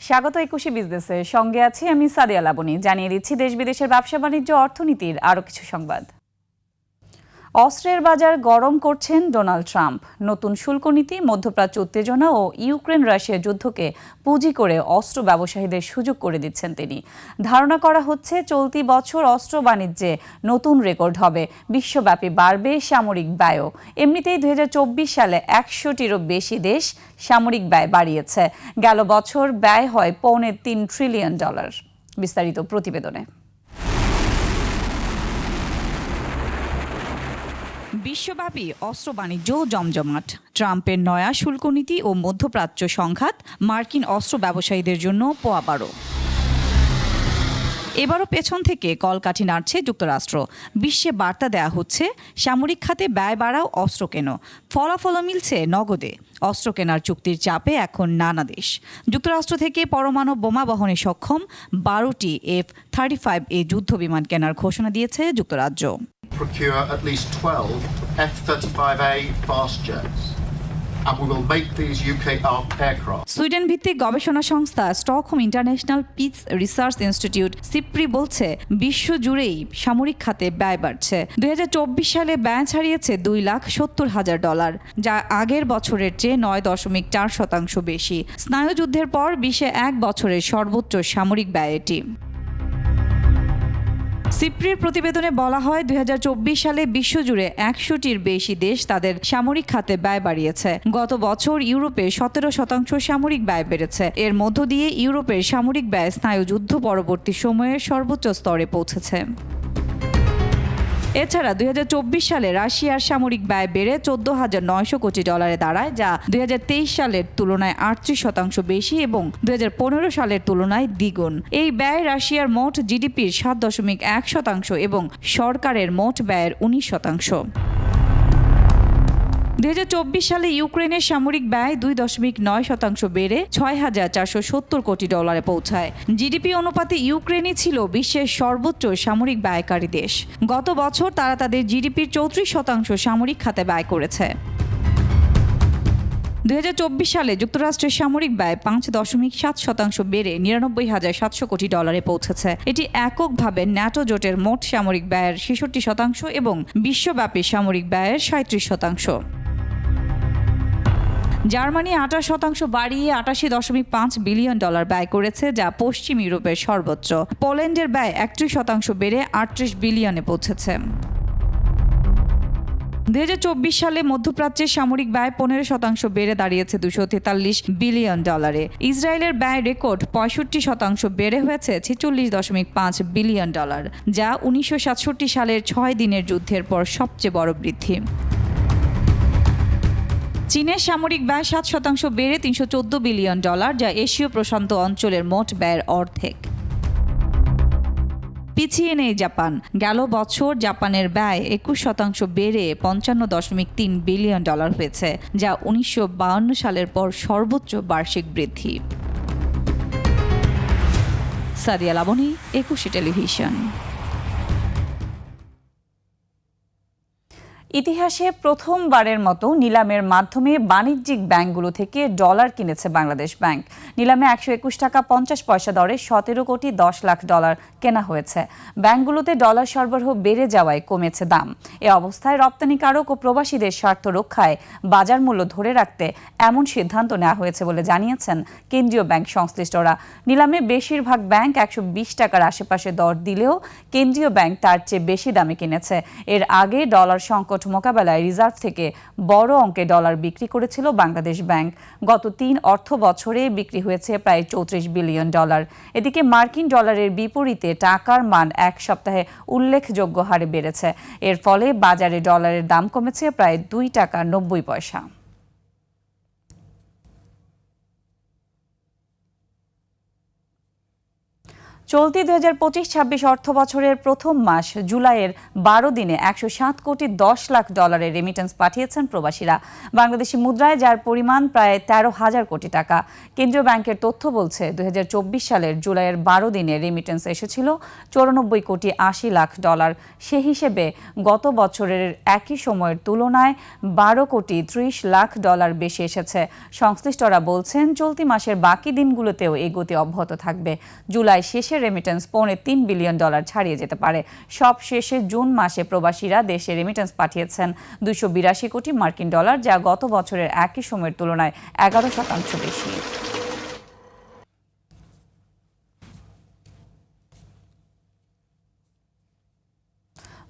স্বাগত একুশে বিজনেসে সঙ্গে আছি আমি সাদিয়া লাবনী জানিয়ে দিচ্ছি দেশ বিদেশের ব্যবসা বাণিজ্য অর্থনীতির আরও কিছু সংবাদ। অস্ত্রের বাজার গরম করছেন ডোনাল্ড ট্রাম্প। নতুন শুল্ক নীতি, মধ্যপ্রাচ্য উত্তেজনা ও ইউক্রেন রাশিয়া যুদ্ধকে পুঁজি করে অস্ত্র ব্যবসায়ীদের সুযোগ করে দিচ্ছেন তিনি। ধারণা করা হচ্ছে, চলতি বছর অস্ত্র বাণিজ্যে নতুন রেকর্ড হবে। বিশ্বব্যাপী বাড়বে সামরিক ব্যয়ও। এমনিতেই দুই হাজার চব্বিশ সালে একশোটিরও বেশি দেশ সামরিক ব্যয় বাড়িয়েছে। গেল বছর ব্যয় হয় পৌনে তিন ট্রিলিয়ন ডলার বিস্তারিত প্রতিবেদনে। বিশ্বব্যাপী অস্ত্র বাণিজ্য জমজমাট। ট্রাম্পের নয়া শুল্ক নীতি ও মধ্যপ্রাচ্য সংঘাত মার্কিন অস্ত্র ব্যবসায়ীদের জন্য পোয়াবারও এবারও পেছন থেকে কলকাঠি নাড়ছে যুক্তরাষ্ট্র। বিশ্বে বার্তা দেয়া হচ্ছে, সামরিক খাতে ব্যয় বাড়াও অস্ত্র কেন। ফলাফলও মিলছে নগদে। অস্ত্র কেনার চুক্তির চাপে এখন নানা দেশ। যুক্তরাষ্ট্র থেকে পরমাণু বোমা বহনে সক্ষম বারোটি এফ থার্টি ফাইভ এ যুদ্ধ বিমান কেনার ঘোষণা দিয়েছে যুক্তরাজ্য। Procure at least 12 F-35A fast jets. And we will make these UK aircraft. Sweden ভিত্তিক গবেষণা সংস্থা Stockholm International Peace Research Institute SIPRI বলছে বিশ্ব জুড়েই সামরিক খাতে ব্যয় বাড়ছে দুই হাজার চব্বিশ সালে ব্যয় ছাড়িয়েছে দুই লাখ সত্তর হাজার ডলার, যা আগের বছরের চেয়ে নয় দশমিক চার শতাংশ বেশি স্নায়ুযুদ্ধের পর বিশ্বে এক বছরের সর্বোচ্চ সামরিক ব্যয় এটি সিপ্রির প্রতিবেদনে বলা হয়, দুই হাজার চব্বিশ সালে বিশ্বজুড়ে একশোটির বেশি দেশ তাদের সামরিক খাতে ব্যয় বাড়িয়েছে। গত বছর ইউরোপে সতেরো শতাংশ সামরিক ব্যয় বেড়েছে। এর মধ্য দিয়ে ইউরোপের সামরিক ব্যয় স্নায়ু যুদ্ধ পরবর্তী সময়ে সর্বোচ্চ স্তরে পৌঁছেছে। এছাড়া দুই হাজার চব্বিশ সালে রাশিয়ার সামরিক ব্যয় বেড়ে চোদ্দ হাজার নয়শো কোটি ডলারে দাঁড়ায়, যা দু হাজার তেইশ সালের তুলনায় আটত্রিশ শতাংশ বেশি এবং দু হাজার পনেরো সালের তুলনায় দ্বিগুণ। এই ব্যয় রাশিয়ার মোট জিডিপির সাত দশমিক এক শতাংশ এবং সরকারের মোট ব্যয়ের উনিশ শতাংশ। দুই হাজার চব্বিশ সালে ইউক্রেনের সামরিক ব্যয় দুই দশমিক নয় শতাংশ বেড়ে ছয় হাজার চারশো সত্তর কোটি ডলারে পৌঁছায়। জিডিপি অনুপাতে ইউক্রেনই ছিল বিশ্বের সর্বোচ্চ সামরিক ব্যয়কারী দেশ। গত বছর তারা তাদের জিডিপির চৌত্রিশ শতাংশ সামরিক খাতে ব্যয় করেছে। দু হাজার চব্বিশ সালে যুক্তরাষ্ট্রের সামরিক ব্যয় পাঁচ দশমিক সাত শতাংশ বেড়ে নিরানব্বই হাজার সাতশো কোটি ডলারে পৌঁছেছে। এটি এককভাবে ন্যাটো জোটের মোট সামরিক ব্যয়ের ছেষট্টি শতাংশ এবং বিশ্বব্যাপী সামরিক ব্যয়ের সাঁত্রিশ শতাংশ। জার্মানি আঠাশ শতাংশ বাড়িয়ে আটাশি দশমিক পাঁচ বিলিয়ন ডলার ব্যয় করেছে, যা পশ্চিম ইউরোপের সর্বোচ্চ। পোল্যান্ডের ব্যয় একত্রিশ শতাংশ বেড়ে আটত্রিশ বিলিয়নে পৌঁছেছে। দু হাজার চব্বিশ সালে মধ্যপ্রাচ্যের সামরিক ব্যয় পনেরো শতাংশ বেড়ে দাঁড়িয়েছে দুশো তেতাল্লিশ বিলিয়ন ডলারে। ইসরায়েলের ব্যয় রেকর্ড পঁয়ষট্টি শতাংশ বেড়ে হয়েছে ছেচল্লিশ দশমিক পাঁচ বিলিয়ন ডলার, যা উনিশশো সাতষট্টি সালের ছয় দিনের যুদ্ধের পর সবচেয়ে বড় বৃদ্ধি। চীনের সামরিক ব্যয় সাত শতাংশ বেড়ে তিনশো চোদ্দ বিলিয়ন ডলার, যা এশীয় প্রশান্ত অঞ্চলের মোট ব্যয়ের অর্ধেক। পিছিয়ে নেই জাপান। গেল বছর জাপানের ব্যয় একুশ শতাংশ বেড়ে পঞ্চান্ন দশমিক তিন বিলিয়ন ডলার হয়েছে, যা উনিশশো বায়ান্ন সালের পর সর্বোচ্চ বার্ষিক বৃদ্ধি। সাদিয়া লাবণী একুশে টেলিভিশন। ইতিহাসে প্রথমবারের মতো নিলামের মাধ্যমে বাণিজ্যিক ব্যাংকগুলো থেকে ডলার কিনেছে বাংলাদেশ ব্যাংক। নিলামে একশো একুশ টাকা পঞ্চাশ পয়সা দরে সতেরো কোটি দশ লাখ ডলার কেনা হয়েছে। ব্যাংকগুলোতে ডলার সরবরাহ বেড়ে যাওয়ায় কমেছে দাম। এ অবস্থায় রপ্তানিকারক ও প্রবাসীদের স্বার্থ রক্ষায় বাজার মূল্য ধরে রাখতে এমন সিদ্ধান্ত নেওয়া হয়েছে বলে জানিয়েছেন কেন্দ্রীয় ব্যাংক সংশ্লিষ্টরা। নিলামে বেশিরভাগ ব্যাংক একশো বিশ টাকার আশেপাশে দর দিলেও কেন্দ্রীয় ব্যাংক তার চেয়ে বেশি দামে কিনেছে। এর আগে ডলার সংকট মোকাবেলায় রিজার্ভ থেকে বড় অঙ্কে ডলার বিক্রি করেছিল বাংলাদেশ ব্যাংক। গত তিন অর্থ বছরে বিক্রি হয়েছে প্রায় চৌত্রিশ বিলিয়ন ডলার। এদিকে মার্কিন ডলারের বিপরীতে টাকার মান এক সপ্তাহে উল্লেখযোগ্য হারে বেড়েছে। এর ফলে বাজারে ডলারের দাম কমেছে প্রায় দুই টাকা নব্বই পয়সা। চলতি দুই হাজার পঁচিশ ছাব্বিশ অর্থ বছরের প্রথম মাস জুলাইয়ের বারো দিনে একশো সাত কোটি দশ লাখ ডলারের রেমিটেন্স পাঠিয়েছেন প্রবাসীরা। বাংলাদেশি মুদ্রায় যার পরিমাণ প্রায় তেরো হাজার কোটি টাকা। কেন্দ্রীয় ব্যাংকের তথ্য বলছে, দুই হাজার চব্বিশ সালের জুলাইয়ের বারো দিনে রেমিটেন্স এসেছিল চৌরানব্বই কোটি আশি লাখ ডলার। সে হিসেবে গত বছরের একই সময়ের তুলনায় বারো কোটি ত্রিশ লাখ ডলার বেশি এসেছে। সংশ্লিষ্টরা বলছেন, চলতি মাসের বাকি দিনগুলোতেও এই গতি অব্যাহত থাকবে। জুলাই শেষে রেমিটেন্স পৌনে তিন বিলিয়ন ডলার ছাড়িয়ে যেতে পারে। সব শেষে জুন মাসে প্রবাসীরা দেশে রেমিটেন্স পাঠিয়েছেন দুশো বিরাশি কোটি মার্কিন ডলার, যা গত বছরের একই সময়ের তুলনায় এগারো শতাংশ বেশি।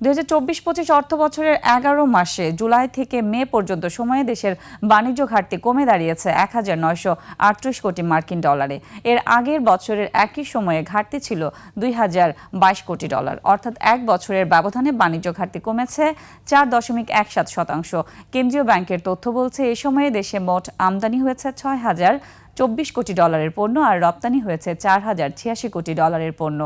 দুই চব্বিশ পঁচিশ অর্থ বছরের এগারো মাসে জুলাই থেকে মে পর্যন্ত সময়ে দেশের বাণিজ্য ঘাটতি কমে দাঁড়িয়েছে এক হাজার নয়শো আটত্রিশ কোটি মার্কিন ডলারে। এর আগের বছরের একই সময়ে ঘাটতি ছিল দুই হাজার বাইশ কোটি ডলার। অর্থাৎ এক বছরের ব্যবধানে বাণিজ্য ঘাটতি কমেছে চার দশমিক এক সাত শতাংশ। কেন্দ্রীয় ব্যাংকের তথ্য বলছে, এ সময়ে দেশে মোট আমদানি হয়েছে ছয় হাজার চব্বিশ কোটি ডলারের পণ্য আর রপ্তানি হয়েছে চার হাজার ছিয়াশি কোটি ডলারের পণ্য।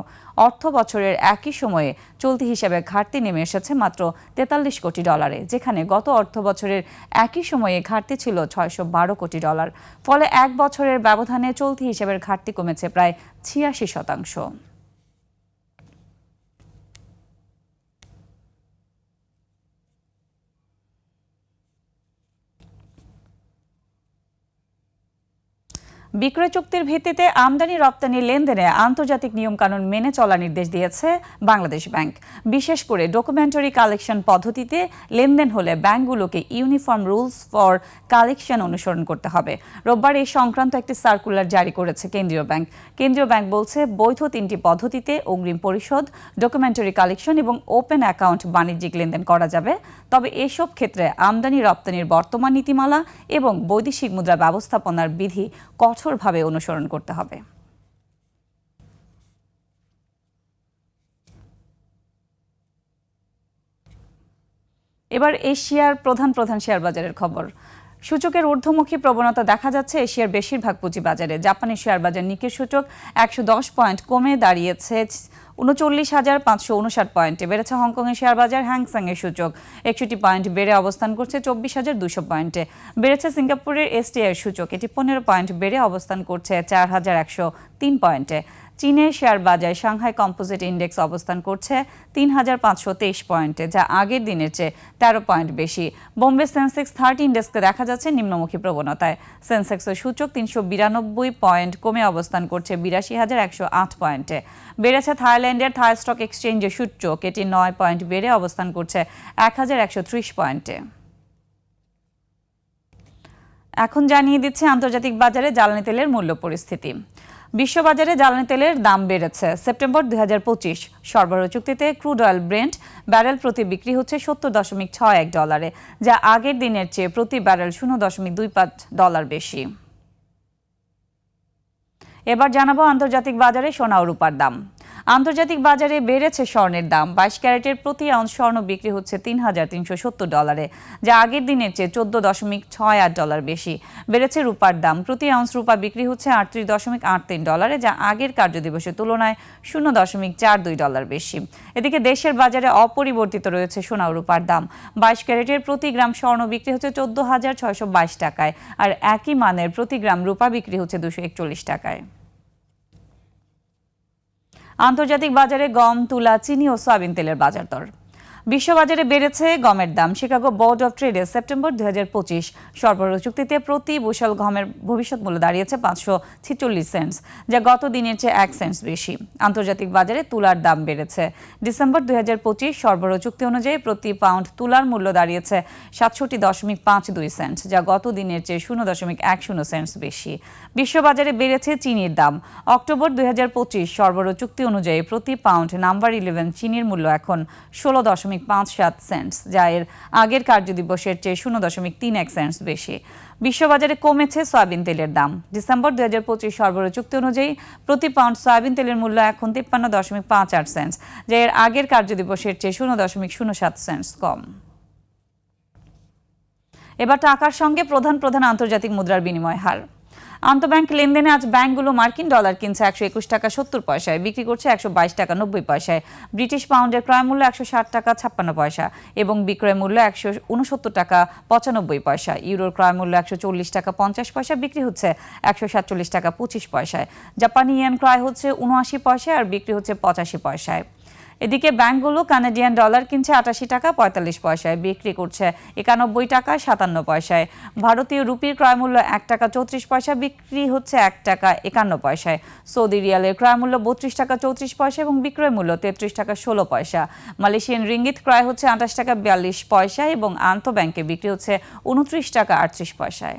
অর্থ বছরের একই সময়ে চলতি হিসাবে ঘাটতি নেমে এসেছে মাত্র তেতাল্লিশ কোটি ডলারে, যেখানে গত অর্থ বছরের একই সময়ে ঘাটতি ছিল ছয়শো বারো কোটি ডলার। ফলে এক বছরের ব্যবধানে চলতি হিসাবের ঘাটতি কমেছে প্রায় ছিয়াশি শতাংশ। বিক্রয় চুক্তির ভিত্তিতে আমদানি রপ্তানি লেনদেনে আন্তর্জাতিক নিয়মকানুন মেনে চলার নির্দেশ দিয়েছে বাংলাদেশ ব্যাংক। বিশেষ করে ডকুমেন্টারি কালেকশন পদ্ধতিতে লেনদেন হলে ব্যাংকগুলোকে ইউনিফর্ম রুলস ফর কালেকশন অনুসরণ করতে হবে। রোববার এই সংক্রান্ত একটি সার্কুলার জারি করেছে কেন্দ্রীয় ব্যাংক। কেন্দ্রীয় ব্যাংক বলছে, বৈধ তিনটি পদ্ধতিতে অগ্রিম পরিশোধ ডকুমেন্টারি কালেকশন এবং ওপেন অ্যাকাউন্ট বাণিজ্যিক লেনদেন করা যাবে। তবে এসব ক্ষেত্রে আমদানি রপ্তানির বর্তমান নীতিমালা এবং বৈদেশিক মুদ্রা ব্যবস্থাপনার বিধি কঠোরভাবে অনুসরণ করতে হবে। এবার এশিয়ার প্রধান প্রধান শেয়ার বাজারের খবর। সূচকের ঊর্ধ্বমুখী প্রবণতা দেখা যাচ্ছে এশিয়ার বেশিরভাগ পুঁজিবাজারে। জাপানি শেয়ার বাজার নিকের সূচক একশো দশ পয়েন্ট কমে দাঁড়িয়েছে, উনচল্লিশ হাজার পাঁচশো উনষাট পয়েন্টে। বেড়েছে হংকংয়ের শেয়ার বাজার হ্যাংসং এর সূচক একষট্টি পয়েন্ট বেড়ে অবস্থান করছে চব্বিশ হাজার দুশো পয়েন্টে। বেড়েছে সিঙ্গাপুরের এসটিআই সূচক, এটি পনেরো পয়েন্ট বেড়ে অবস্থান করছে চার হাজার একশো তিন পয়েন্টে। চীনের শেয়ার বাজার সাংহাই কম্পোজিট ইন্ডেক্স অবস্থান করছে তিন হাজার পাঁচশো তেইশ পয়েন্টে, যা আগের দিনের চেয়ে তেরো পয়েন্ট বেশি। বোম্বে সেন্সেক্স থার্টি ইন্ডেক্সকে দেখা যাচ্ছে নিম্নমুখী প্রবণতায়। সেন্সেক্সের সূচক তিনশো বিরানব্বই পয়েন্ট, কমে অবস্থান করছে বিরাশি হাজার একশো আট পয়েন্টে। বেড়েছে থাইল্যান্ডের থাই স্টক এক্সচেঞ্জের সূচক, এটি নয় পয়েন্ট বেড়ে অবস্থান করছে এক হাজার একশো ত্রিশ পয়েন্টে। এখন জানিয়ে দিচ্ছে আন্তর্জাতিক বাজারে জ্বালানি তেলের মূল্য পরিস্থিতি। বিশ্ববাজারে জ্বালানি তেলের দাম বেড়েছে। সেপ্টেম্বর দুই হাজার পঁচিশ, সরবরাহ চুক্তিতে ক্রুড অয়েল ব্রেন্ট ব্যারেল প্রতি বিক্রি হচ্ছে সত্তর দশমিক ছয় এক ডলারে, যা আগের দিনের চেয়ে প্রতি ব্যারেল শূন্য দশমিক দুই পাঁচ ডলার বেশি। এবার জানাব আন্তর্জাতিক বাজারে সোনা ও রূপার দাম। আন্তর্জাতিক বাজারে বেড়েছে স্বর্ণের দাম। বাইশ ক্যারেটের প্রতি আউন্স স্বর্ণ বিক্রি হচ্ছে তিন হাজার তিনশো সত্তর ডলারে, যা আগের দিনের চেয়ে চোদ্দ দশমিক ছয় আট ডলার বেশি। বেড়েছে রূপার দাম। প্রতি আউন্স রূপা বিক্রি হচ্ছে আটত্রিশ দশমিক আট তিন ডলারে, যা আগের কার্যদিবসের তুলনায় শূন্য দশমিক চার দুই ডলার বেশি। এদিকে দেশের বাজারে অপরিবর্তিত রয়েছে সোনা রূপার দাম। বাইশ ক্যারেটের প্রতি গ্রাম স্বর্ণ বিক্রি হচ্ছে চোদ্দ হাজার ছয়শো বাইশ টাকায়, আর একই মানের প্রতি গ্রাম রূপা বিক্রি হচ্ছে দুশো একচল্লিশ টাকায়। আন্তর্জাতিক বাজারে গম তুলা চিনি ও সয়াবিন তেলের বাজার দর। বিশ্ববাজারে বেড়েছে গমের দাম। শিকাগো বোর্ড অব ট্রেডে সেপ্টেম্বর দুই হাজার পঁচিশ সরবরাহ চুক্তিতে প্রতি বুশাল গমের ভবিষ্যৎ মূল্য দাঁড়িয়েছে পাঁচশো ছিচল্লিশ সেন্টস যা গত দিনের চেয়ে এক সেন্টস বেশি। আন্তর্জাতিক বাজারে তুলার দাম বেড়েছে। ডিসেম্বর দুই হাজার পঁচিশ সরবরাহ চুক্তি অনুযায়ী প্রতি পাউন্ড তুলার মূল্য দাঁড়িয়েছে সাতষট্টি দশমিক পাঁচ দুই সেন্ট যা গত দিনের চেয়ে শূন্য দশমিক এক শূন্য সেন্টস বেশি। বিশ্ববাজারে বেড়েছে চিনির দাম। অক্টোবর দুই হাজার পঁচিশ সরবরাহ চুক্তি অনুযায়ী প্রতি পাউন্ড নাম্বার ইলেভেন চিনির মূল্য এখন ষোলো দশমিক পাঁচ সাত সেন্টস যা এর আগের কার্যদিবসের চেয়ে শূন্য দশমিক তিন এক সেন্টস বেশি। বিশ্ববাজারে কমেছে সয়াবিন তেলের দাম। ডিসেম্বর দুই হাজার পঁচিশ সরবরাহ চুক্তি অনুযায়ী প্রতি পাউন্ড সয়াবিন তেলের মূল্য এখন তিপ্পান্ন দশমিক পাঁচ আট সেন্টস যা এর আগের কার্যদিবসের চেয়ে শূন্য দশমিক শূন্য সাত সেন্টস কম। এবার টাকার সঙ্গে প্রধান প্রধান আন্তর্জাতিক মুদ্রার বিনিময় হার। আন্তঃব্যাংক লেনদেনে আজ ব্যাংকগুলো মার্কিন ডলার কিনছে একশো একুশ টাকা সত্তর পয়সায়, বিক্রি করছে একশো বাইশ টাকা নব্বই পয়সায়। ব্রিটিশ পাউন্ডের ক্রয় মূল্য একশো ষাট টাকা ছাপ্পান্ন পয়সা এবং বিক্রয় মূল্য একশো উনসত্তর টাকা পঁচানব্বই পয়সা। ইউরোর ক্রয় মূল্য একশো চল্লিশ টাকা পঞ্চাশ পয়সা বিক্রি হচ্ছে একশো সাতচল্লিশ টাকা পঁচিশ পয়সায়। জাপানি ইয়েন ক্রয় হচ্ছে উনআশি পয়সায় আর বিক্রি হচ্ছে পঁচাশি পয়সায়। এদিকে ব্যাংকগুলো কানাডিয়ান ডলার কিনছে আটাশি টাকা পঁয়তাল্লিশ পয়সায়, বিক্রি করছে একানব্বই টাকা সাতান্ন পয়সায়। ভারতীয় রুপির ক্রয় মূল্য এক টাকা চৌত্রিশ পয়সা, বিক্রি হচ্ছে এক টাকা একান্ন পয়সায়। সৌদি রিয়ালের ক্রয় মূল্য বত্রিশ টাকা চৌত্রিশ পয়সা এবং বিক্রয় মূল্য তেত্রিশ টাকা ষোলো পয়সা। মালয়েশিয়ান রিঙ্গিত ক্রয় হচ্ছে আঠাশ টাকা বিয়াল্লিশ পয়সা এবং আন্তঃব্যাংকে বিক্রি হচ্ছে উনত্রিশ টাকা আটত্রিশ পয়সায়।